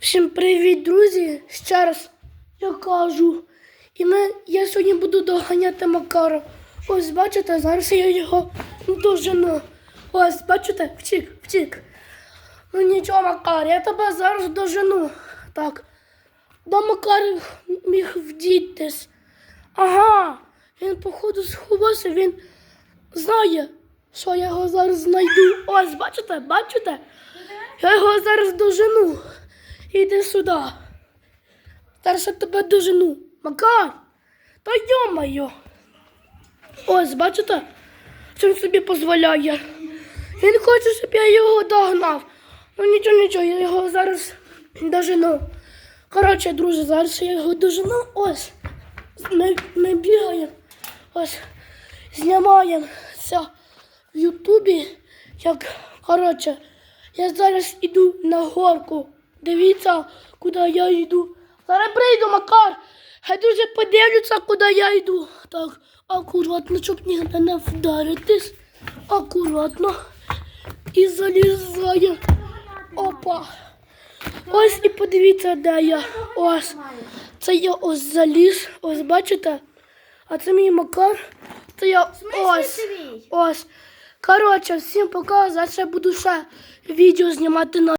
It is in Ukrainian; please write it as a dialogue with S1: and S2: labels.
S1: Всім привіт, друзі! Ще раз я кажу. І ми, я сьогодні буду доганяти Макара. Ось бачите, зараз я його дожену. Ось, бачите, втік, втік. Ну нічого, Макар, я тебе зараз дожену. Так. До Макар міг вдітись. Ага, він, походу, сховався, він знає, що я його зараз знайду. Ось, бачите, бачите? Я його зараз дожену. Іди сюди. Я тебе дожену. Макар! Та йо-моє. Ось, бачите? Що він собі дозволяє. Він хоче, щоб я його догнав. Ну нічого, нічого, я його зараз дожену. Коротше, друзі, зараз я його дожену. Ось. Ми, ми бігаємо. Ось. Знімаємо це в Ютубі. Як, коротше, я зараз іду на горку. Дивіться, куди я йду. Зараз прийду, Макар. Хай дуже подивляться, куди я йду. Так, акуратно, щоб ніде не вдаритись. Акуратно. І залізаю. Опа. Ось і подивіться, де я. Ось. Це я ось заліз. Ось бачите? А це мій Макар. Це я ось. Ось. Коротше, всім пока. Зараз я буду ще відео знімати на